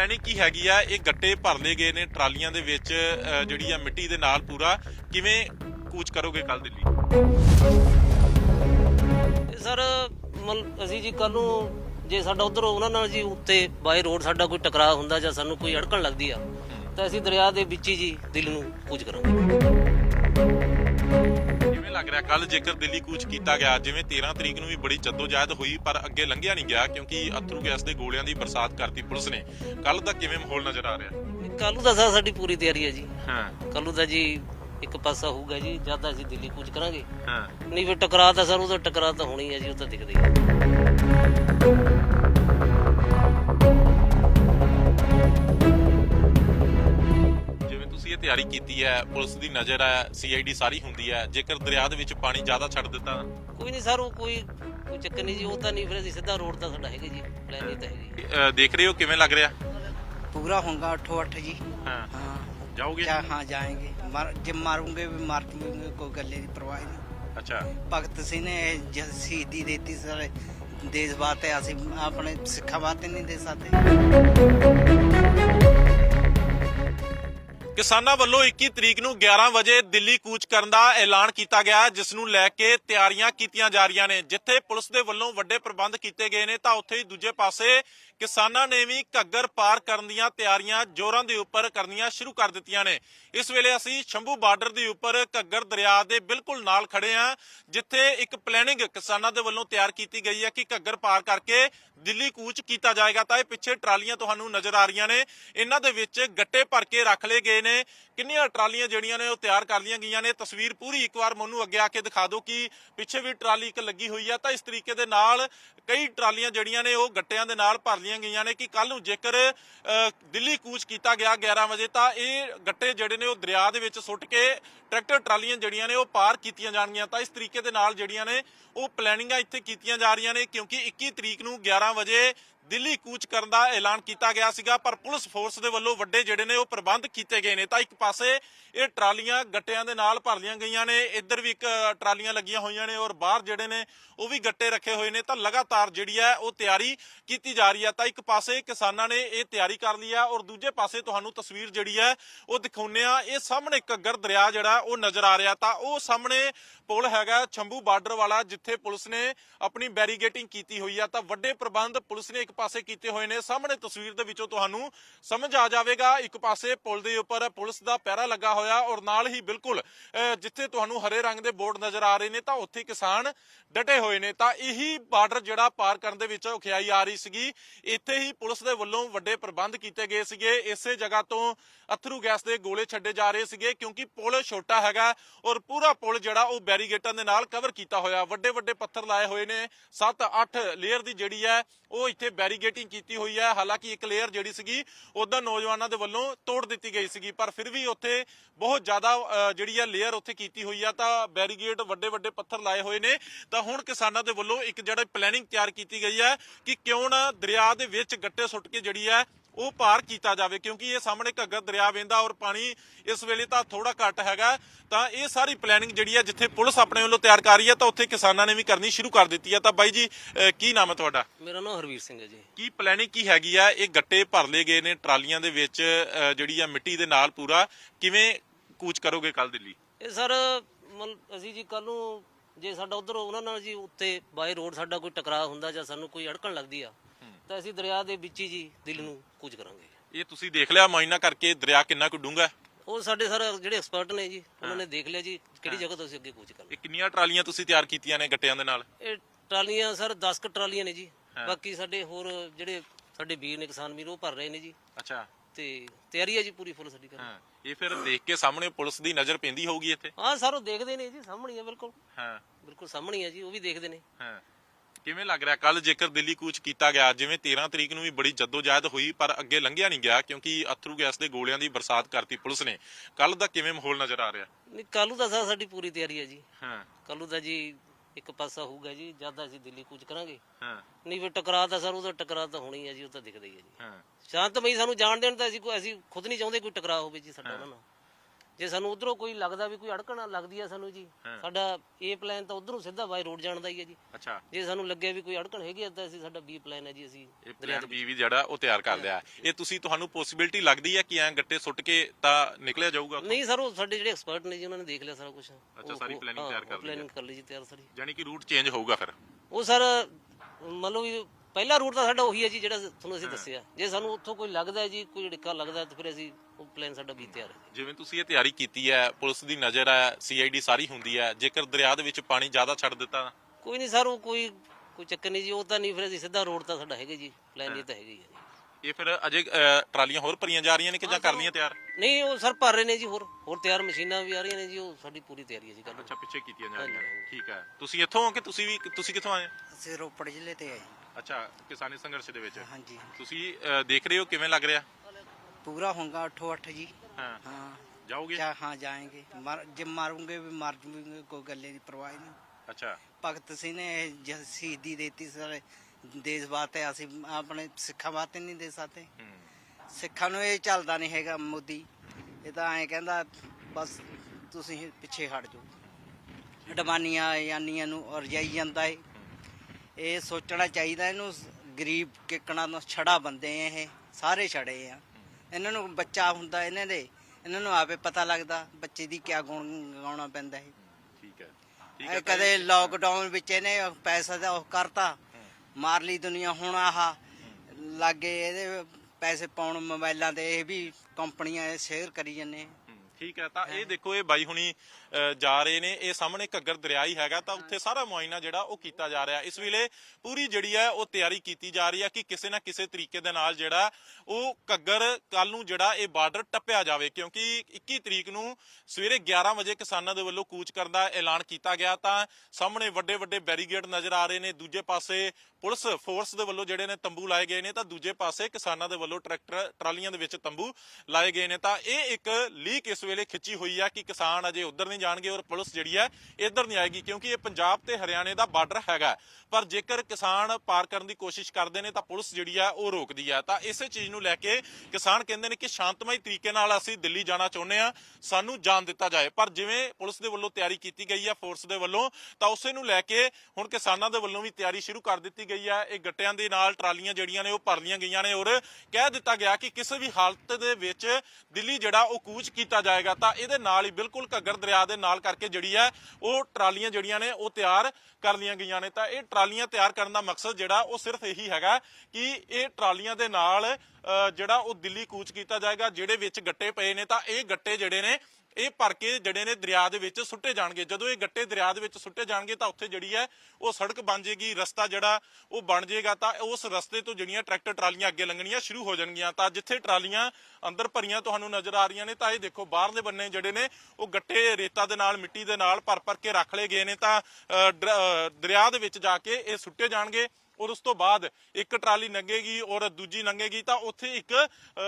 Planning ਕੀ ਹੈਗੀ ਆ? ਇਹ ਗੱਟੇ ਭਰ ਲਏ ਗਏ ਨੇ ਟਰਾਲੀਆਂ ਦੇ ਵਿੱਚ ਜਿਹੜੀ ਆ ਮਿੱਟੀ ਦੇ ਨਾਲ ਪੂਰਾ। ਕਿਵੇਂ ਕੂਚ ਕਰੋਗੇ ਕੱਲ ਦਿੱਲੀ? ਸਰ ਮਤਲਬ ਅਸੀਂ ਜੀ ਕੱਲ ਨੂੰ ਜੇ ਸਾਡਾ ਉਧਰ ਉਹਨਾਂ ਨਾਲ ਜੀ ਉੱਤੇ ਬਾਈ ਰੋਡ ਸਾਡਾ ਕੋਈ ਟਕਰਾਅ ਹੁੰਦਾ ਜਾਂ ਸਾਨੂੰ ਕੋਈ ਅੜਕਣ ਲੱਗਦੀ ਆ, ਤਾਂ ਅਸੀਂ ਦਰਿਆ ਦੇ ਵਿੱਚ ਹੀ ਜੀ ਦਿਲ ਨੂੰ ਕੂਚ ਕਰਾਂਗੇ। ਲੱਗ ਰਿਹਾ। ਕੱਲ ਜੇਕਰ ਦਿੱਲੀ ਕੂਚ ਕੀਤਾ ਗਿਆ ਜਿਵੇਂ 13 ਤਰੀਕ ਨੂੰ ਵੀ ਬੜੀ ਜਦੋਜਹਿਦ ਹੋਈ ਪਰ ਅੱਗੇ ਲੰਘਿਆ ਨਹੀਂ ਗਿਆ ਕਿਉਂਕਿ ਅਥਰੂ ਗੈਸ ਦੇ ਗੋਲਿਆਂ ਦੀ ਬਰਸਾਤ ਕਰਤੀ ਪੁਲਿਸ ਨੇ। ਕੱਲ ਦਾ ਕਿਵੇਂ ਮਾਹੌਲ ਨਜ਼ਰ ਆ ਰਿਹਾ? ਕੱਲ ਸਰ ਸਾਡੀ ਪੂਰੀ ਤਿਆਰੀ ਹੈ ਜੀ। ਹਾਂ। ਕੱਲ ਨੂੰ ਤਾਂ ਜੀ ਇੱਕ ਪਾਸਾ ਹੋਊਗਾ ਜੀ ਜਦ ਅਸੀਂ ਦਿੱਲੀ ਕੂਚ ਕਰਾਂਗੇ। ਹਾਂ। ਨਹੀਂ ਫਿਰ ਟਕਰਾਅ ਤਾਂ ਸਰ ਉਹਦਾ ਟਕਰਾਅ ਤਾਂ ਹੋਣੀ ਹੈ ਜੀ ਉਹ ਤਾਂ ਦਿਖਦਾ ਹੀ। ਤਿਆਰੀ ਕੀਤੀ ਹੈ ਪੁਲਿਸ ਦੀ ਨਜ਼ਰ ਹੈ ਸੀਆਈਡੀ ਸਾਰੀ ਹੁੰਦੀ ਹੈ ਜੇਕਰ ਦਰਿਆ ਦੇ ਵਿੱਚ ਪਾਣੀ ਜ਼ਿਆਦਾ ਛੱਡ ਦਿੱਤਾ ਕੋਈ ਨਹੀਂ ਸਰ ਉਹ ਕੋਈ ਕੋਈ ਚੱਕਰ ਨਹੀਂ ਜੀ ਉਹ ਤਾਂ ਨਹੀਂ ਫਿਰ ਅਸੀਂ ਸਿੱਧਾ ਰੋਡ ਤਾਂ ਸਾਡਾ ਹੈਗਾ ਜੀ ਪਲਾਨ ਹੀ ਤਾਂ ਹੈਗੀ ਅ, ਦੇਖ ਰਹੇ ਹੋ ਕਿਵੇਂ ਲੱਗ ਰਿਹਾ पूरा होगा अठो अठ जी ਹਾਂ हाँ ਜਾਓਗੇ क्या हाँ जाएंगे मार, जब मारूंगे भी मार दूंगे कोई गले की परवाह नहीं ਅੱਛਾ भगत सिंह ने ज- शहीदी देती सर देश बात है असि अपने सिखा बातें नहीं दे सकते ਕਿਸਾਨਾਂ ਵੱਲੋਂ 21 ਤਰੀਕ ਨੂੰ 11 ਵਜੇ ਦਿੱਲੀ ਕੂਚ ਕਰਨ ਦਾ ਐਲਾਨ ਕੀਤਾ ਗਿਆ, ਜਿਸ ਨੂੰ ਲੈ ਕੇ ਤਿਆਰੀਆਂ ਕੀਤੀਆਂ ਜਾ ਰਹੀਆਂ ਨੇ। ਜਿੱਥੇ ਪੁਲਿਸ ਦੇ ਵੱਲੋਂ ਵੱਡੇ ਪ੍ਰਬੰਧ ਕੀਤੇ ਗਏ ਨੇ, ਤਾਂ ਉੱਥੇ ਹੀ ਦੂਜੇ ਪਾਸੇ ਕਿਸਾਨਾਂ ਨੇ ਵੀ ਘੱਗਰ ਪਾਰ ਕਰਨ ਦੀਆਂ ਤਿਆਰੀਆਂ ਜ਼ੋਰਾਂ ਦੇ ਉੱਪਰ ਕਰਨੀਆਂ ਸ਼ੁਰੂ ਕਰ ਦਿੱਤੀਆਂ ਨੇ। ਇਸ ਵੇਲੇ ਅਸੀਂ ਸ਼ੰਭੂ ਬਾਰਡਰ ਦੇ ਉੱਪਰ ਘੱਗਰ ਦਰਿਆ ਦੇ ਬਿਲਕੁਲ ਨਾਲ ਖੜੇ ਹਾਂ, ਜਿੱਥੇ ਇੱਕ ਪਲੈਨਿੰਗ ਕਿਸਾਨਾਂ ਦੇ ਵੱਲੋਂ ਤਿਆਰ ਕੀਤੀ ਗਈ ਹੈ ਕਿ ਘੱਗਰ ਪਾਰ ਕਰਕੇ ਦਿੱਲੀ ਕੂਚ ਕੀਤਾ ਜਾਏਗਾ। ਤਾਂ ਇਹ ਪਿੱਛੇ ਟਰਾਲੀਆਂ ਤੁਹਾਨੂੰ ਨਜ਼ਰ ਆ ਰਹੀਆਂ ਨੇ। ਇਹਨਾਂ ਦੇ ਵਿੱਚ ਗੱਟੇ ਭਰ ਕੇ ਰੱਖ ਲਏ ਗਏ ਨੇ। ਕਿੰਨੀਆਂ ਟਰਾਲੀਆਂ ਜਿਹੜੀਆਂ ਨੇ ਉਹ ਤਿਆਰ ਕਰ ਲਈਆਂ ਗਈਆਂ ਨੇ। ਤਸਵੀਰ ਪੂਰੀ ਇੱਕ ਵਾਰ ਮੈਨੂੰ ਅੱਗੇ ਆ ਕੇ ਦਿਖਾ ਦਿਓ ਕਿ ਪਿੱਛੇ ਵੀ ਟਰਾਲੀ ਇੱਕ ਲੱਗੀ ਹੋਈ ਆ ਤਾਂ ਇਸ ਤਰੀਕੇ ਦੇ ਨਾਲ ਕਈ ਟਰਾਲੀਆਂ ਜਿਹੜੀਆਂ ਨੇ ਉਹ ਗੱਟਿਆਂ ਦੇ ਨਾਲ ਭਰ ਲਈਆਂ ਗਈਆਂ ਨੇ ਕਿ ਕੱਲ ਨੂੰ ਜੇਕਰ ਅ, ਦਿੱਲੀ ਕੂਚ ਕੀਤਾ ਗਿਆ 11 ਵਜੇ ਤਾਂ ਇਹ ਗੱਟੇ ਜਿਹੜੇ ਨੇ ਉਹ ਦਰਿਆ ਦੇ ਵਿੱਚ ਸੁੱਟ ਕੇ ਟਰੈਕਟਰ ਟਰਾਲੀਆਂ ਜਿਹੜੀਆਂ ਨੇ ਉਹ ਪਾਰ ਕੀਤੀਆਂ ਜਾਣਗੀਆਂ। ਤਾਂ ਇਸ ਤਰੀਕੇ ਦੇ ਨਾਲ ਜਿਹੜੀਆਂ ਨੇ ਉਹ ਪਲੈਨਿੰਗਾਂ ਇੱਥੇ ਕੀਤੀਆਂ ਜਾ ਰਹੀਆਂ ਨੇ ਕਿਉਂਕਿ 21 ਤਰੀਕ ਨੂੰ 11 ਵਜੇ ਦਿੱਲੀ ਕੂਚ ਕਰਨ ਦਾ ਐਲਾਨ ਕੀਤਾ ਗਿਆ ਸੀਗਾ, ਪਰ ਪੁਲਿਸ ਫੋਰਸ ਦੇ ਵੱਲੋਂ ਵੱਡੇ ਜਿਹੜੇ ਨੇ ਉਹ ਪ੍ਰਬੰਧ ਕੀਤੇ ਗਏ ਨੇ। ਤਾਂ ਇੱਕ ਪਾਸੇ ਇਹ ਟਰਾਲੀਆਂ ਗੱਟਿਆਂ ਦੇ ਨਾਲ ਭਰ ਲਈਆਂ ਗਈਆਂ ਨੇ, ਇੱਧਰ ਵੀ ਇੱਕ ਟਰਾਲੀਆਂ ਲੱਗੀਆਂ ਹੋਈਆਂ ਨੇ ਔਰ ਬਾਹਰ ਜਿਹੜੇ ਨੇ ਉਹ ਵੀ ਗੱਟੇ ਰੱਖੇ ਹੋਏ ਨੇ। ਤਾਂ ਲਗਾਤਾਰ ਜਿਹੜੀ ਹੈ ਉਹ ਤਿਆਰੀ ਕੀਤੀ ਜਾ ਰਹੀ ਹੈ। ਤਾਂ ਇੱਕ ਪਾਸੇ ਕਿਸਾਨਾਂ ਨੇ ਇਹ ਤਿਆਰੀ ਕਰ ਲਈ ਹੈ ਔਰ ਦੂਜੇ ਪਾਸੇ ਤੁਹਾਨੂੰ ਤਸਵੀਰ ਜਿਹੜੀ ਹੈ ਉਹ ਦਿਖਾਉਂਦੇ ਆ ਇਹ ਸਾਹਮਣੇ ਘੱਗਰ ਦਰਿਆ ਜਿਹੜਾ ਉਹ ਨਜ਼ਰ ਆ ਰਿਹਾ, ਤਾਂ ਉਹ ਸਾਹਮਣੇ ਪੁਲ ਹੈਗਾ ਛੰਭੂ ਬਾਰਡਰ ਵਾਲਾ, ਜਿੱਥੇ ਪੁਲਿਸ ਨੇ ਆਪਣੀ ਬੈਰੀਗੇਟਿੰਗ ਕੀਤੀ ਹੋਈ ਆ ਤਾਂ ਵੱਡੇ ਪ੍ਰਬੰਧ ਪੁਲਿਸ ਨੇ ਇੱਕ ਪਾਸੇ ਕੀਤੇ ਹੋਏ ਨੇ। ਸਾਹਮਣੇ ਤਸਵੀਰ ਦੇ ਵਿੱਚੋਂ ਤੁਹਾਨੂੰ ਸਮਝ ਆ ਜਾਵੇਗਾ। ਇੱਕ ਪਾਸੇ ਪੁਲ ਦੇ ਉੱਪਰ ਪੁਲਿਸ ਦਾ ਪਹਿਰਾ ਲੱਗਾ ਹੋਇਆ ਔਰ ਨਾਲ ਹੀ ਬਿਲਕੁਲ ਜਿੱਥੇ ਤੁਹਾਨੂੰ ਹਰੇ ਰੰਗ ਦੇ ਬੋਰਡ ਨਜ਼ਰ ਆ ਰਹੇ ਨੇ, ਤਾਂ ਉੱਥੇ ਕਿਸਾਨ ਡਟੇ ਹੋਏ ਨੇ। ਤਾਂ ਇਹੀ ਬਾਰਡਰ ਜਿਹੜਾ ਪਾਰ ਕਰਨ ਦੇ ਵਿੱਚ ਔਖਿਆਈ ਆ ਰਹੀ ਸੀਗੀ। ਇੱਥੇ ਹੀ ਪੁਲਿਸ ਦੇ ਵੱਲੋਂ ਵੱਡੇ ਪ੍ਰਬੰਧ ਕੀਤੇ ਗਏ ਸੀਗੇ। ਇਸੇ ਜਗ੍ਹਾ ਤੋਂ ਅਥਰੂ ਗੈਸ ਦੇ ਗੋਲੇ ਛੱਡੇ ਜਾ ਰਹੇ ਸੀਗੇ ਕਿਉਂਕਿ ਪੁਲ ਛੋਟਾ ਹੈਗਾ ਔਰ ਪੂਰਾ ਪੁਲ ਜਿਹੜਾ ਉਹ ਬੈਰੀਗੇਟਾਂ ਦੇ ਨਾਲ ਕਵਰ ਕੀਤਾ ਹੋਇਆ। ਵੱਡੇ ਵੱਡੇ ਪੱਥਰ ਲਾਏ ਹੋਏ ਨੇ। 7-8 ਲੇਅਰ ਦੀ ਜਿਹੜੀ ਹੈ, ਉਹ ਇੱਥੇ ਬੈਰੀਗੇਟਿੰਗ ਕੀਤੀ ਹੋਈ ਹੈ। ਹਾਲਾਂਕਿ ਇੱਕ ਲੇਅਰ ਜਿਹੜੀ ਸੀਗੀ ਉਹਦਾ ਨੌਜਵਾਨਾਂ ਦੇ ਵੱਲੋਂ ਤੋੜ ਦਿੱਤੀ ਗਈ ਸੀਗੀ। ਪਰ ਫਿਰ ਵੀ ਉੱਥੇ ਬਹੁਤ ਜ਼ਿਆਦਾ ਜਿਹੜੀ ਹੈ ਲੇਅਰ ਉੱਥੇ ਕੀਤੀ ਹੋਈ ਆ ਤਾਂ ਬੈਰੀਗੇਟ ਵੱਡੇ ਵੱਡੇ ਪੱਥਰ ਲਾਏ ਹੋਏ ਨੇ। ਤਾਂ ਹੁਣ ਕਿਸਾਨਾਂ ਦੇ ਵੱਲੋਂ ਇੱਕ ਜਿਹੜਾ ਪਲੈਨਿੰਗ ਤਿਆਰ ਕੀਤੀ ਗਈ ਹੈ ਕਿ ਕਿਉਂ ਨਾ ਦਰਿਆ ਦੇ ਵਿੱਚ ਗੱਟੇ ਸੁੱਟ ਕੇ ਜਿਹੜੀ ਹੈ ਉਹ ਪਾਰ ਕੀਤਾ ਜਾਵੇ ਕਿਉਂਕਿ ਇਹ ਸਾਹਮਣੇ ਘੱਗਰ ਦਰਿਆ ਵਹਿੰਦਾ ਔਰ ਪਾਣੀ ਇਸ ਵੇਲੇ ਤਾਂ ਥੋੜਾ ਘੱਟ ਹੈਗਾ। ਤਾਂ ਇਹ ਸਾਰੀ ਪਲੈਨਿੰਗ ਜਿਹੜੀ ਹੈ ਜਿੱਥੇ ਪੁਲਿਸ ਆਪਣੇ ਵੱਲੋਂ ਤਿਆਰ ਕਰ ਰਹੀ ਹੈ ਤਾਂ ਉੱਥੇ ਕਿਸਾਨਾਂ ਨੇ ਵੀ ਕਰਨੀ ਸ਼ੁਰੂ ਕਰ ਦਿੱਤੀ ਹੈ। ਤਾਂ ਬਾਈ ਜੀ ਕੀ ਨਾਮ ਹੈ ਤੁਹਾਡਾ? ਮੇਰਾ ਨਾਮ ਹਰਵੀਰ ਸਿੰਘ ਹੈ ਜੀ। ਕੀ ਪਲੈਨਿੰਗ ਕੀ ਹੈਗੀ ਆ? ਇਹ ਗੱਟੇ ਭਰ ਲਏ ਗਏ ਨੇ ਟਰਾਲੀਆਂ ਦੇ ਵਿੱਚ ਜਿਹੜੀ ਆ ਮਿੱਟੀ ਦੇ ਨਾਲ ਪੂਰਾ। ਕਿਵੇਂ ਕੂਚ ਕਰੋਗੇ ਕੱਲ ਦਿੱਲੀ? ਇਹ ਸਰ ਅਸੀਂ ਜੀ ਕੱਲ ਨੂੰ ਜੇ ਸਾਡਾ ਉਧਰ ਉਹਨਾਂ ਨਾਲ ਜੀ ਉੱਤੇ ਬਾਈ ਰੋਡ ਸਾਡਾ ਕੋਈ ਟਕਰਾਅ ਹੁੰਦਾ ਜਾਂ ਸਾਨੂੰ ਕੋਈ ਅੜਕਣ ਲੱਗਦੀ ਆ ਤਾਂ ਅਸੀਂ ਦਰਿਆ ਦੇ ਵਿੱਚ ਹੀ ਜੀ ਦਿਲ ਨੂੰ ਕੂਚ ਕਰਾਂਗੇ। ਇਹ ਤੁਸੀਂ ਦੇਖ ਲਿਆ ਮਾਇਨਾ ਕਰਕੇ ਦਰਿਆ ਕਿੰਨਾ ਕੁ ਹੈ? ਉਹ ਸਾਡੇ ਸਰ ਜਿਹੜੇ ਐਕਸਪਰਟ ਨੇ ਜੀ ਉਹਨਾਂ ਨੇ ਦੇਖ ਲਿਆ ਜੀ ਕਿਹੜੀ ਜਗ੍ਹਾ ਤੋਂ ਅਸੀਂ ਅੱਗੇ ਕੂਚ ਕਰਨਾ ਇਹ ਕਿੰਨੀਆਂ ਟਰਾਲੀਆਂ ਤੁਸੀਂ ਤਿਆਰ ਕੀਤੀਆਂ ਨੇ ਗੱਟਿਆਂ ਦੇ ਨਾਲ? ਇਹ ਟਰਾਲੀਆਂ ਸਰ 10 ਕ ਟਰਾਲੀਆਂ ਨੇ ਜੀ। ਬਾਕੀ ਸਾਡੇ ਹੋਰ ਜਿਹੜੇ ਸਾਡੇ ਵੀਰ ਨੇ ਕਿਸਾਨ ਵੀਰ ਉਹ ਭਰ ਰਹੇ ਨੇ ਜੀ। ਅੱਛਾ। ਤੇ ਤਿਆਰੀ ਹੈ ਜੀ ਪੂਰੀ ਫੁੱਲ ਸਾਡੀ ਕਰ ਹਾਂ। ਇਹ ਫਿਰ ਦੇਖ ਕੇ ਸਾਹਮਣੇ ਪੁਲਿਸ ਦੀ ਨਜ਼ਰ ਪੈਂਦੀ ਹੋਊਗੀ ਇੱਥੇ? ਹਾਂ ਸਰ ਉਹ ਦੇਖਦੇ ਨੇ ਜੀ ਸਾਹਮਣੇ ਹੀ ਆ ਬਿਲਕੁਲ। ਹਾਂ। ਬਿਲਕੁਲ ਸਾਹਮਣੇ ਹੀ ਆ ਜੀ ਉਹ ਵੀ ਦੇਖਦੇ ਨੇ। ਹਾਂ। ਕਿਵੇਂ ਲੱਗ ਰਿਹਾ? ਕੱਲ ਜੇਕਰ ਦਿੱਲੀ ਕੂਚ ਕੀਤਾ ਗਿਆ ਜਿਵੇਂ 13 ਤਰੀਕ ਨੂੰ ਵੀ ਬੜੀ ਜਦੋਜਹਿਦ ਹੋਈ ਪਰ ਅੱਗੇ ਲੰਘਿਆ ਨਹੀਂ ਗਿਆ ਕਿਉਂਕਿ ਅਥਰੂ ਗੈਸ ਦੇ ਗੋਲਿਆਂ ਦੀ ਬਰਸਾਤ ਕਰਤੀ ਪੁਲਿਸ ਨੇ। ਕੱਲ ਦਾ ਕਿਵੇਂ ਮਾਹੌਲ ਨਜ਼ਰ ਆ ਰਿਹਾ? ਨਹੀਂ ਕੱਲੂ ਸਰ ਸਾਡੀ ਪੂਰੀ ਤਿਆਰੀ ਹੈ ਜੀ। ਹਾਂ। ਕੱਲੂ ਤਾਂ ਜੀ ਇੱਕ ਪਾਸਾ ਹੋਊਗਾ ਜੀ ਜਦ ਅਸੀਂ ਦਿੱਲੀ ਕੂਚ ਕਰਾਂਗੇ। ਹਾਂ। ਨਹੀਂ ਫਿਰ ਟਕਰਾਅ ਤਾਂ ਸਰ ਉਹਦਾ ਟਕਰਾਅ ਤਾਂ ਹੋਣੀ ਹੈ ਜੀ ਉਹ ਤਾਂ ਦਿਖਦਾ ਹੀ ਹੈ ਜੀ। ਹਾਂ। ਸ਼ਾਂਤਮਈ ਸਾਨੂੰ ਜਾਣ ਦੇਣ ਤਾਂ ਅਸੀਂ ਕੋਈ ਅਸੀਂ ਖੁਦ ਨਹੀਂ ਚਾਹੁੰਦੇ ਕੋਈ ਟਕਰਾਅ ਹੋਵੇ ਜੀ ਸਾਡਾ ਉਹਨਾਂ ਨਾਲ। ਜੇ ਸਾਨੂੰ ਉਧਰੋਂ ਕੋਈ ਲੱਗਦਾ ਵੀ ਕੋਈ ਅੜਕਣ ਲੱਗਦੀ ਆ ਸਾਨੂੰ ਜੀ ਸਾਡਾ ਏ ਪਲਾਨ ਤਾਂ ਉਧਰੋਂ ਸਿੱਧਾ ਬਾਈ ਰੋਡ ਜਾਣ ਦਾ ਹੀ ਹੈ ਜੀ। ਅੱਛਾ। ਜੇ ਸਾਨੂੰ ਲੱਗਿਆ ਵੀ ਕੋਈ ਅੜਕਣ ਹੈਗੀ ਆ ਤਾਂ ਅਸੀਂ ਸਾਡਾ ਬੀ ਪਲਾਨ ਹੈ ਜੀ ਅਸੀਂ ਇਹ ਪਲਾਨ ਬੀ ਵੀ ਜਿਹੜਾ ਉਹ ਤਿਆਰ ਕਰ ਲਿਆ ਇਹ ਤੁਸੀਂ ਤੁਹਾਨੂੰ ਪੋਸਿਬਿਲਿਟੀ ਲੱਗਦੀ ਹੈ ਕਿ ਐਂ ਗੱਟੇ ਸੁੱਟ ਕੇ ਤਾਂ ਨਿਕਲਿਆ ਜਾਊਗਾ ਨਹੀਂ ਸਰ ਉਹ ਸਾਡੇ ਜਿਹੜੇ ਐਕਸਪਰਟ ਨੇ ਜੀ ਉਹਨਾਂ ਨੇ ਦੇਖ ਲਿਆ ਸਾਰਾ ਕੁਝ ਅੱਛਾ, ਸਾਰੀ planning ਤਿਆਰ ਕਰ ਲਈ। ਪਲੈਨਿੰਗ ਕਰ ਲਈ ਜੀ ਤਿਆਰ ਸਾਰੀ। ਯਾਨੀ ਕਿ ਰੂਟ ਚੇਂਜ ਹੋਊਗਾ ਫਿਰ। ਉਹ ਸਰ ਮੰਨ ਲਓ ਵੀ ਪਹਿਲਾ ਰੂਟ ਤਾਂ ਸਾਡਾ ਉਹੀ ਹੈ ਜੀ ਜਿਹੜਾ ਤੁਹਾਨੂੰ ਅਸੀਂ ਦੱਸਿਆ। ਜੇ ਸਾਨੂੰ ਉੱਥੋਂ ਕੋਈ ਲੱਗਦਾ ਹੈ ਜੀ ਕੋਈ ਢਿੱਕਾ ਲੱਗਦਾ ਤਾਂ ਫਿਰ ਅਸੀਂ ਉਹ ਪਲਾਨ ਸਾਡਾ ਵੀ ਤਿਆਰ ਹੈ। ਜਿਵੇਂ ਤੁਸੀਂ ਇਹ ਤਿਆਰੀ ਕੀਤੀ ਹੈ ਪੁਲਿਸ ਦੀ ਨਜ਼ਰ ਹੈ ਸੀਆਈਡੀ ਸਾਰੀ ਹੁੰਦੀ ਹੈ ਜੇਕਰ ਦਰਿਆ ਦੇ ਵਿੱਚ ਪਾਣੀ ਜ਼ਿਆਦਾ ਛੱਡ ਦਿੱਤਾ ਕੋਈ ਨਹੀਂ ਸਰ ਉਹ ਕੋਈ ਕੋਈ ਚੱਕਰ ਨਹੀਂ ਜੀ ਉਹ ਤਾਂ ਨਹੀਂ ਫਿਰ ਅਸੀਂ ਸਿੱਧਾ ਰੋਡ ਤਾਂ ਸਾਡਾ ਹੈਗਾ ਜੀ ਪਲਾਨ ਇਹ ਤਾਂ ਹੈਗਾ ਹੀ ਹੈ ਜੀ। ਇਹ ਫਿਰ ਅਜੇ ਅ, ਟਰਾਲੀਆਂ ਹੋਰ ਭਰੀਆਂ ਜਾ ਰਹੀਆਂ ਨੇ ਕਿ ਜਾਂ ਕਰ ਲਈਆਂ ਤਿਆਰ? ਨਹੀਂ ਉਹ ਸਰ ਭਰ ਰਹੇ ਨੇ ਜੀ ਹੋਰ। ਹੋਰ ਤਿਆਰ ਮਸ਼ੀਨਾਂ ਵੀ ਆ ਰਹੀਆਂ ਨੇ ਜੀ ਉਹ ਸਾਡੀ ਪੂਰੀ ਤਿਆਰੀ ਹੈ ਜੀ ਕੱਲ ਅੱਛਾ ਪਿੱਛੇ ਕੀਤੀਆਂ ਜਾ ਰਹੀਆਂ ਨੇ। ਠੀਕ ਹੈ। ਤੁਸੀਂ ਇੱਥੋਂ ਹੋ ਕਿ ਤੁਸੀਂ ਵੀ ਤੁਸੀਂ ਕਿੱਥੋਂ ਆਏ? ਅਸੀਂ ਰੋਪੜ ਜ਼ਿਲ੍ਹੇ ਤੇ ਆਏ ਅੱਛਾ ਕਿਸਾਨੀ ਸੰਘਰਸ਼ ਦੇ ਵਿੱਚ। ਹਾਂਜੀ ਤੁਸੀਂ ਅ, ਦੇਖ ਰਹੇ ਹੋ ਕਿਵੇਂ ਲੱਗ ਰਿਹਾ? ਪੂਰਾ ਹੋਊਗਾ 8 8 ਜੀ। ਹਾਂ। ਹਾਂ। ਜਾਓਗੇ? ਕਿਆ ਹਾਂ ਜਾਏंगे ਮਰ ਜੇ ਮਾਰੂਗੇ ਵੀ ਮਰ ਜੂਗੇ ਕੋਈ ਗੱਲੇ ਦੀ ਪਰਵਾਹ ਨਹੀਂ। ਅੱਛਾ। ਭਗਤ ਸਿੰਘ ਨੇ ਇਹ ਜ- ਸ਼ਹੀਦੀ ਦਿੱਤੀ ਸਾਰੇ। ਦੇਸ਼ ਵਾਸਤੇ ਅਸੀਂ ਆਪਣੇ ਸਿੱਖਾਂ ਵਾਸਤੇ ਨਹੀਂ ਦੇ ਸਕਦੇ। ਸਿੱਖਾਂ ਨੂੰ ਇਹ ਚੱਲਦਾ ਨਹੀਂ ਹੈਗਾ ਮੋਦੀ। ਇਹ ਤਾਂ ਐਂ ਕਹਿੰਦਾ ਬਸ ਤੁਸੀਂ ਪਿੱਛੇ ਹਟ ਜਾਓ। ਅਡਮਾਨੀਆਂ ਯਾਨੀਆਂ ਨੂੰ ਰਜਾਈ ਜਾਂਦਾ ਏ। ਇਹ ਸੋਚਣਾ ਚਾਹੀਦਾ ਇਹਨੂੰ ਗਰੀਬ ਕਿਕਣਾ ਨੂੰ ਛੜਾ ਬੰਦੇ ਇਹ ਸਾਰੇ ਛੜੇ ਆ। ਇਹਨਾਂ ਨੂੰ ਬੱਚਾ ਹੁੰਦਾ ਇਹਨਾਂ ਦੇ ਇਹਨਾਂ ਨੂੰ ਆਪੇ ਪਤਾ ਲੱਗਦਾ ਬੱਚੇ ਦੀ ਕਿਆ ਗੁਣ ਗਾਉਣਾ ਪੈਂਦਾ ਹੈ ਠੀਕ ਹੈ। ਠੀਕ ਇਹ ਹੈ ਕਦੇ ਲੋਕਡਾਊਨ ਵਿੱਚ ਇਹਨੇ ਪੈਸਾ ਦਾ ਉਹ ਕਰਤਾ ਮਾਰ ਲਈ ਦੁਨੀਆ। ਹੁਣ ਆਹ ਲਾਗੇ ਇਹਦੇ ਪੈਸੇ ਪਾਉਣ ਮੋਬਾਈਲਾਂ ਤੇ, ਇਹ ਵੀ ਕੰਪਨੀਆਂ ਸ਼ੇਅਰ ਕਰੀ ਜਾਂਦੇ ਠੀਕ ਹੈ ਤਾਂ ਇਹ ਦੇਖੋ ਇਹ ਬਾਈ ਹੁਣੀ ਜਾ ਰਹੇ ਨੇ। ਇਹ ਸਾਹਮਣੇ ਘੱਗਰ ਦਰਿਆ ਹੀ ਹੈਗਾ ਤਾਂ ਉੱਥੇ ਸਾਰਾ ਮੁਆਇਨਾ ਜਿਹੜਾ ਉਹ ਕੀਤਾ ਜਾ ਰਿਹਾ। ਇਸ ਵੇਲੇ ਪੂਰੀ ਜਿਹੜੀ ਹੈ ਉਹ ਤਿਆਰੀ ਕੀਤੀ ਜਾ ਰਹੀ ਹੈ ਕਿ ਕਿਸੇ ਨਾ ਕਿਸੇ ਤਰੀਕੇ ਦੇ ਨਾਲ ਜਿਹੜਾ ਉਹ ਘੱਗਰ ਕੱਲ ਨੂੰ ਜਿਹੜਾ ਇਹ ਬਾਰਡਰ ਟੱਪਿਆ ਜਾਵੇ ਕਿਉਂਕਿ 21 ਤਰੀਕ ਨੂੰ ਸਵੇਰੇ 11 ਵਜੇ ਕਿਸਾਨਾਂ ਦੇ ਵੱਲੋਂ ਕੂਚ ਕਰਨ ਦਾ ਐਲਾਨ ਕੀਤਾ ਗਿਆ। ਤਾਂ ਸਾਹਮਣੇ ਵੱਡੇ ਵੱਡੇ ਬੈਰੀਗੇਡ ਨਜ਼ਰ ਆ ਰਹੇ ਨੇ। ਦੂਜੇ ਪਾਸੇ ਪੁਲਿਸ ਫੋਰਸ ਦੇ ਵੱਲੋਂ ਜਿਹੜੇ ਨੇ ਤੰਬੂ ਲਾਏ ਗਏ ਨੇ ਤਾਂ ਦੂਜੇ ਪਾਸੇ ਕਿਸਾਨਾਂ ਦੇ ਵੱਲੋਂ ਟਰੈਕਟਰ ਟਰਾਲੀਆਂ ਦੇ ਵਿੱਚ ਤੰਬੂ ਲਾਏ ਗਏ ਨੇ। ਤਾਂ ਇਹ ਇੱਕ ਲੀਕ ਇਸ ਵੇਲੇ ਖਿੱਚੀ ਹੋਈ ਆ ਕਿ ਕਿਸਾਨ ਅਜੇ ਉਧਰ ਨਹੀਂ ਜਾਣਗੇ ਔਰ ਪੁਲਿਸ ਜਿਹੜੀ ਹੈ ਇੱਧਰ ਨਹੀਂ ਆਏਗੀ ਕਿਉਂਕਿ ਇਹ ਪੰਜਾਬ ਤੇ ਹਰਿਆਣੇ ਦਾ ਬਾਰਡਰ ਹੈਗਾ ਪਰ ਜੇਕਰ ਕਿਸਾਨ ਪਾਰ ਕਰਨ ਦੀ ਕੋਸ਼ਿਸ਼ ਕਰਦੇ ਨੇ ਤਾਂ ਪੁਲਿਸ ਜਿਹੜੀ ਆ, ਉਹ ਰੋਕਦੀ ਆ। ਤਾਂ ਇਸੇ ਚੀਜ਼ ਨੂੰ ਲੈ ਕੇ ਕਿਸਾਨ ਕਹਿੰਦੇ ਨੇ ਕਿ ਸ਼ਾਂਤਮਈ ਤਰੀਕੇ ਨਾਲ ਅਸੀਂ ਦਿੱਲੀ ਜਾਣਾ ਚਾਹੁੰਦੇ ਆ ਸਾਨੂੰ ਜਾਣ ਦਿੱਤਾ ਜਾਏ। ਪਰ ਜਿਵੇਂ ਪੁਲਿਸ ਦੇ ਵੱਲੋਂ ਤਿਆਰੀ ਕੀਤੀ ਗਈ ਆ, ਫੋਰਸ ਦੇ ਵੱਲੋਂ, ਤਾਂ ਉਸੇ ਨੂੰ ਲੈ ਕੇ ਹੁਣ ਕਿਸਾਨਾਂ ਦੇ ਵੱਲੋਂ ਵੀ ਤਿਆਰੀ ਸ਼ੁਰੂ ਕਰ ਦਿੱਤੀ ਗਈ ਆ। ਇਹ ਗੱਟਿਆਂ ਦੇ ਨਾਲ ਟਰਾਲੀਆਂ ਜਿਹੜੀਆਂ ਨੇ, ਉਹ ਭਰ ਲੀਆਂ ਗਈਆਂ ਨੇ ਔਰ ਕਹਿ ਦਿੱਤਾ ਗਿਆ ਕਿ ਕਿਸੇ ਵੀ ਹਾਲਤ ਦੇ ਵਿੱਚ ਦਿੱਲੀ ਜਿਹੜਾ, ਉਹ ਕੂਚ ਕੀਤਾ ਜਾਏ। ਜਾਏਗਾ ਤਾਂ ਇਹਦੇ ਨਾਲ ਹੀ ਬਿਲਕੁਲ ਘੱਗਰ ਦਰਿਆ ਦੇ ਨਾਲ ਕਰਕੇ ਜਿਹੜੀ ਹੈ ਉਹ ਟਰਾਲੀਆਂ ਜਿਹੜੀਆਂ ਨੇ ਉਹ ਤਿਆਰ ਕਰ ਲੀਆਂ ਗਈਆਂ ਨੇ। ਤਾਂ ਇਹ ਟਰਾਲੀਆਂ ਤਿਆਰ ਕਰਨ ਦਾ ਮਕਸਦ ਜਿਹੜਾ ਉਹ ਸਿਰਫ ਇਹੀ ਹੈਗਾ ਕਿ ਇਹ ਟਰਾਲੀਆਂ ਦੇ ਨਾਲ ਅ, ਜਿਹੜਾ ਉਹ ਦਿੱਲੀ ਕੂਚ ਕੀਤਾ ਜਾਏਗਾ ਜਿਹੜੇ ਵਿੱਚ ਗੱਟੇ ਪਏ ਨੇ ਤਾਂ ਇਹ ਗੱਟੇ ਜਿਹੜੇ ਨੇ ਇਹ ਭਰ ਕੇ ਜਿਹੜੇ ਨੇ ਦਰਿਆ ਦੇ ਵਿੱਚ ਸੁੱਟੇ ਜਾਣਗੇ। ਜਦੋਂ ਇਹ ਗੱਟੇ ਦਰਿਆ ਦੇ ਵਿੱਚ ਸੁੱਟੇ ਜਾਣਗੇ ਤਾਂ ਉੱਥੇ ਜਿਹੜੀ ਹੈ ਉਹ ਸੜਕ ਬਣ ਜੇਗੀ, ਰਸਤਾ ਜਿਹੜਾ ਉਹ ਬਣ ਜਾਏਗਾ ਤਾਂ ਉਸ ਰਸਤੇ ਤੋਂ ਜਿਹੜੀਆਂ ਟਰੈਕਟਰ ਟਰਾਲੀਆਂ ਅੱਗੇ ਲੰਘਣੀਆਂ ਸ਼ੁਰੂ ਹੋ ਜਾਣਗੀਆਂ। ਤਾਂ ਜਿੱਥੇ ਟਰਾਲੀਆਂ ਅੰਦਰ ਭਰੀਆਂ ਤੁਹਾਨੂੰ ਨਜ਼ਰ ਆ ਰਹੀਆਂ ਨੇ ਤਾਂ ਇਹ ਦੇਖੋ ਬਾਹਰਲੇ ਬੰਨੇ ਜਿਹੜੇ ਨੇ ਉਹ ਗੱਟੇ ਰੇਤਾ ਦੇ ਨਾਲ, ਮਿੱਟੀ ਦੇ ਨਾਲ ਭਰ ਭਰ ਕੇ ਰੱਖ ਲਏ ਗਏ ਨੇ ਤਾਂ ਦਰਿਆ ਦੇ ਵਿੱਚ ਜਾ ਕੇ ਇਹ ਸੁੱਟੇ ਜਾਣਗੇ। ਔਰ ਉਸ ਤੋਂ ਬਾਅਦ ਇੱਕ ਟਰਾਲੀ ਲੰਘੇਗੀ ਔਰ ਦੂਜੀ ਲੰਘੇਗੀ ਤਾਂ ਉੱਥੇ ਇੱਕ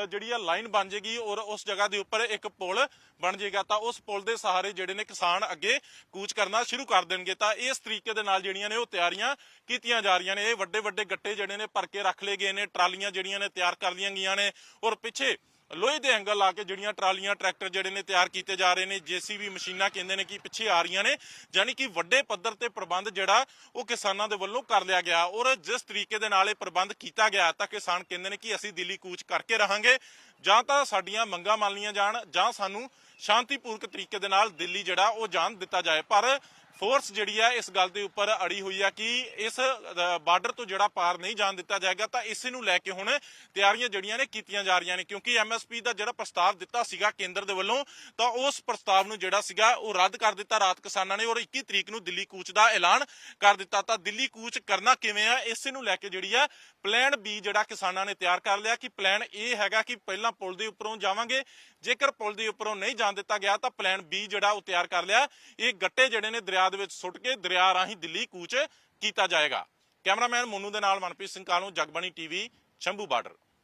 ਜਿਹੜੀ ਆ ਲਾਈਨ ਬਣ ਜੇਗੀ ਔਰ ਉਸ ਜਗ੍ਹਾ ਦੇ ਉੱਪਰ ਇੱਕ ਪੁਲ ਬਣ ਜਾਏਗਾ ਤਾਂ ਉਸ ਪੁਲ ਦੇ ਸਹਾਰੇ ਜਿਹੜੇ ਨੇ ਕਿਸਾਨ ਅੱਗੇ ਕੂਚ ਕਰਨਾ ਸ਼ੁਰੂ ਕਰ ਦੇਣਗੇ। ਤਾਂ ਇਸ ਤਰੀਕੇ ਦੇ ਨਾਲ ਜਿਹੜੀਆਂ ਨੇ ਉਹ ਤਿਆਰੀਆਂ ਕੀਤੀਆਂ ਜਾ ਰਹੀਆਂ ਨੇ। ਇਹ ਵੱਡੇ ਵੱਡੇ ਗੱਟੇ ਜਿਹੜੇ ਨੇ ਭਰ ਕੇ ਰੱਖ ਲਏ ਗਏ ਨੇ। ਟਰਾਲੀਆਂ ਜਿਹੜੀਆਂ ਨੇ ਤਿਆਰ ਕਰ ਲਈਆਂ ਗਈਆਂ ਨੇ। ਔਰ ਪਿੱਛੇ ਲੋਹੇ ਦੇ ਐਂਗਲ ਲਾ ਕੇ ਜਿਹੜੀਆਂ ਟਰਾਲੀਆਂ, ਟਰੈਕਟਰ ਜਿਹੜੇ ਨੇ ਤਿਆਰ ਕੀਤੇ ਜਾ ਰਹੇ ਨੇ, ਜੀਸੀਬੀ ਮਸ਼ੀਨਾਂ ਕਹਿੰਦੇ ਨੇ ਕਿ ਪਿੱਛੇ ਆ ਰਹੀਆਂ ਨੇ, ਯਾਨੀ ਕਿ ਵੱਡੇ ਪੱਧਰ ਤੇ ਪ੍ਰਬੰਧ ਜਿਹੜਾ ਉਹ ਕਿਸਾਨਾਂ ਦੇ ਵੱਲੋਂ ਕਰ ਲਿਆ ਗਿਆ ਔਰ ਜਿਸ ਤਰੀਕੇ ਦੇ ਨਾਲ ਇਹ ਪ੍ਰਬੰਧ ਕੀਤਾ ਗਿਆ ਤਾਂ ਕਿਸਾਨ ਕਹਿੰਦੇ ਨੇ ਕਿ ਅਸੀਂ ਦਿੱਲੀ ਕੂਚ ਕਰਕੇ ਰਹਾਂਗੇ। ਜਾਂ ਤਾਂ ਸਾਡੀਆਂ ਮੰਗਾਂ ਮੰਨ ਲਈਆਂ ਜਾਣ ਜਾਂ ਸਾਨੂੰ ਸ਼ਾਂਤੀਪੂਰਕ ਤਰੀਕੇ ਦੇ ਨਾਲ ਦਿੱਲੀ ਜਿਹੜਾ ਉਹ ਜਾਣ ਦਿੱਤਾ ਜਾਏ। ਪਰ ਫੋਰਸ ਜਿਹੜੀ ਹੈ ਇਸ ਗੱਲ ਦੇ ਉੱਪਰ ਅੜੀ ਹੋਈ ਆ ਕਿ ਇਸ ਬਾਰਡਰ ਤੋਂ ਜਿਹੜਾ ਪਾਰ ਨਹੀਂ ਜਾਣ ਦਿੱਤਾ ਜਾਏਗਾ, ਤਾਂ ਇਸੇ ਨੂੰ ਲੈ ਕੇ ਹੁਣ ਤਿਆਰੀਆਂ ਜਿਹੜੀਆਂ ਨੇ ਕੀਤੀਆਂ ਜਾ ਰਹੀਆਂ ਨੇ, ਕਿਉਂਕਿ ਐਮਐਸਪੀ ਦਾ ਜਿਹੜਾ ਪ੍ਰਸਤਾਵ ਦਿੱਤਾ ਸੀਗਾ ਕੇਂਦਰ ਦੇ ਵੱਲੋਂ, ਤਾਂ ਉਸ ਪ੍ਰਸਤਾਵ ਨੂੰ ਜਿਹੜਾ ਸੀਗਾ ਉਹ ਰੱਦ ਕਰ ਦਿੱਤਾ ਰਾਤ ਕਿਸਾਨਾਂ ਨੇ ਔਰ 21 ਤਰੀਕ ਨੂੰ ਦਿੱਲੀ ਕੂਚ ਦਾ ਐਲਾਨ ਕਰ ਦਿੱਤਾ। ਤਾਂ ਦਿੱਲੀ ਕੂਚ ਕਰਨਾ ਕਿਵੇਂ ਆ, ਇਸੇ ਨੂੰ ਲੈ ਕੇ ਜਿਹੜੀ ਹੈ ਪਲਾਨ ਬੀ ਜਿਹੜਾ ਕਿਸਾਨਾਂ ਨੇ ਤਿਆਰ ਕਰ ਲਿਆ ਕਿ ਪਲਾਨ ਇਹ ਹੈਗਾ ਕਿ ਪਹਿਲਾਂ ਪੁਲ ਦੇ ਉੱਪਰੋਂ ਜਾਵਾਂਗੇ ਜੇਕਰ ਪੁਲ ਦੇ ਉੱਪਰੋਂ ਨਹੀਂ ਜਾਣ ਦਿੱਤਾ ਗਿਆ ਤਾਂ ਪਲਾਨ ਬੀ ਜਿਹੜਾ ਉਹ ਤਿਆਰ ਕਰ ਲਿਆ। ਇਹ ਗੱਟੇ ਜਿਹੜੇ ਨੇ ਦਰਿਆ ਦੇ ਵਿੱਚ ਸੁੱਟ ਕੇ ਦਰਿਆ ਰਾਹੀਂ ਦਿੱਲੀ ਕੂਚ ਕੀਤਾ ਜਾਏਗਾ। ਕੈਮਰਾਮੈਨ ਮੋਨੂ ਦੇ ਨਾਲ ਮਨਪ੍ਰੀਤ ਸਿੰਘ ਕਾਲੋਂ, ਜਗਬਾਣੀ ਟੀਵੀ, ਸ਼ੰਭੂ ਬਾਰਡਰ।